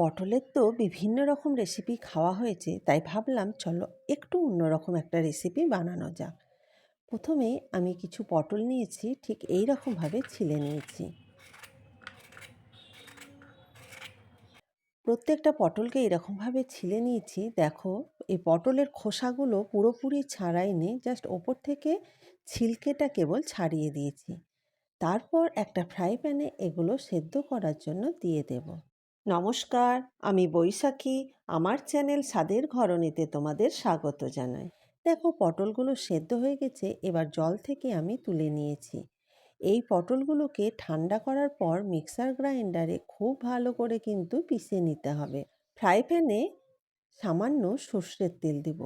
পটলের তো বিভিন্ন রকম রেসিপি খাওয়া হয়েছে, তাই ভাবলাম চলো একটু অন্যরকম একটা রেসিপি বানানো যাক। প্রথমে আমি কিছু পটল নিয়েছি, ঠিক এই রকমভাবে ছিলে নিয়েছি। প্রত্যেকটা পটলকে এরকমভাবে ছিলে নিয়েছি, দেখো, এই পটলের খোসাগুলো পুরোপুরি ছাড়াই নেই জাস্ট ওপর থেকে ছিলকেটা কেবল ছাড়িয়ে দিয়েছি। তারপর একটা ফ্রাই প্যানে এগুলো সেদ্ধ করার জন্য দিয়ে দেব। নমস্কার, আমি বৈশাখী। আমার চ্যানেল স্বাদের ঘরণীতে তোমাদের স্বাগত জানাই। দেখো, পটলগুলো সেদ্ধ হয়ে গেছে, এবার জল থেকে আমি তুলে নিয়েছি। এই পটলগুলোকে ঠান্ডা করার পর মিক্সার গ্রাইন্ডারে খুব ভালো করে কিন্তু পিষে নিতে হবে। ফ্রাই প্যানে সামান্য সর্ষের তেল দেব।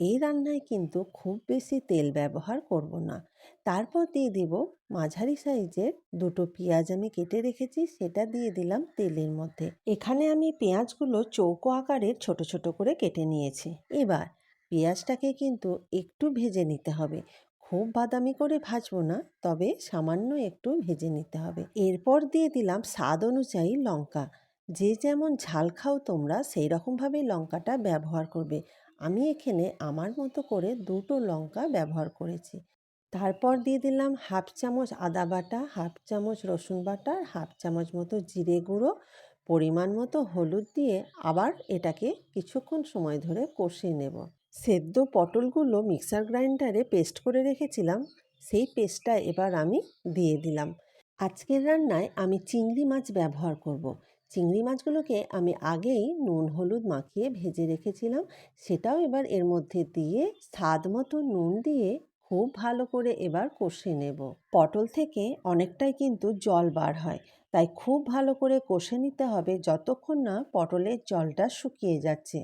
এই রান্নায় কিন্তু খুব বেশি তেল ব্যবহার করব না। তারপর দিয়ে দেব মাঝারি সাইজের দুটো পেঁয়াজ আমি কেটে রেখেছি, সেটা দিয়ে দিলাম তেলের মধ্যে। এখানে আমি পেঁয়াজগুলো চৌকো আকারের ছোট ছোট করে কেটে নিয়েছি। এবার পেঁয়াজটাকে কিন্তু একটু ভেজে নিতে হবে। খুব বাদামি করে ভাজবো না, তবে সামান্য একটু ভেজে নিতে হবে। এরপর দিয়ে দিলাম স্বাদ অনুযায়ী লঙ্কা। যে যেমন ঝাল খাও তোমরা, সেই রকমভাবেই লঙ্কাটা ব্যবহার করবে। আমি এখানে আমার মতো করে দুটো লঙ্কা ব্যবহার করেছি। তারপর দিয়ে দিলাম হাফ চামচ আদা বাটা, হাফ চামচ রসুন বাটা হাফ চামচ মতো জিরে গুঁড়ো। পরিমাণ মতো হলুদ দিয়ে আবার এটাকে কিছুক্ষণ সময় ধরে কষিয়ে নেব। সেদ্ধ পটলগুলো মিক্সার গ্রাইন্ডারে পেস্ট করে রেখেছিলাম, সেই পেস্টটা এবার আমি দিয়ে দিলাম। আজকের রান্নায় আমি চিংড়ি মাছ ব্যবহার করব। চিংড়ি মাছগুলোকে আমি আগেই নুন, হলুদ মাখিয়ে ভেজে রেখেছিলাম। সেটাও এবার এর মধ্যে দিয়ে স্বাদ মতো নুন দিয়ে খুব ভালো করে এবার কষে নেব। পটল থেকে অনেকটাই কিন্তু জল বার হয়, তাই খুব ভালো করে কষে নিতে হবে যতক্ষণ না পটলের জলটা শুকিয়ে যাচ্ছে।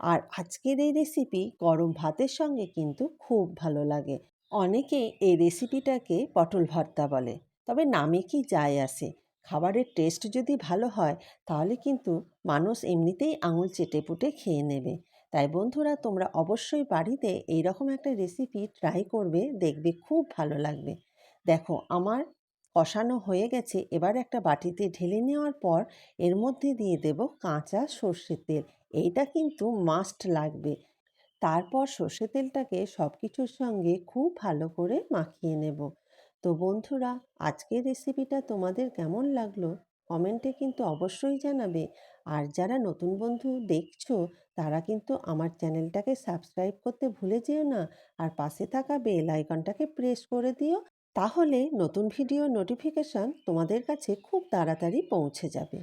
আর আজকের এই রেসিপি গরম ভাতের সঙ্গে কিন্তু খুব ভালো লাগে। অনেকে এই রেসিপিটাকে পটল ভর্তা বলে, তবে নামে কি যায় আসে? খাবারের টেস্ট যদি ভালো হয়, তাহলে কিন্তু মানুষ এমনিতেই আঙুল চেটে পুটে খেয়ে নেবে। তাই বন্ধুরা, তোমরা অবশ্যই বাড়িতে এই রকম একটা রেসিপি ট্রাই করবে, দেখবে খুব ভালো লাগবে। দেখো, আমার কষানো হয়ে গেছে, এবার একটা বাটিতে ঢেলে নেওয়ার পর এর মধ্যে দিয়ে দেব কাঁচা সর্ষের তেল। এইটা কিন্তু মাস্ট লাগবে। তারপর সর্ষে তেলটাকে সব কিছুর সঙ্গে খুব ভালো করে মাখিয়ে নেব। তো বন্ধুরা, আজকের রেসিপিটা তোমাদের কেমন লাগল? কমেন্টে কিন্তু অবশ্যই জানাবে। আর যারা নতুন বন্ধু দেখছ, তারা কিন্তু আমার চ্যানেলটাকে সাবস্ক্রাইব করতে ভুলে যেও না। আর পাশে থাকা বেল আইকনটাকে প্রেস করে দিও, তাহলে নতুন ভিডিও নোটিফিকেশান তোমাদের কাছে খুব তাড়াতাড়ি পৌঁছে যাবে।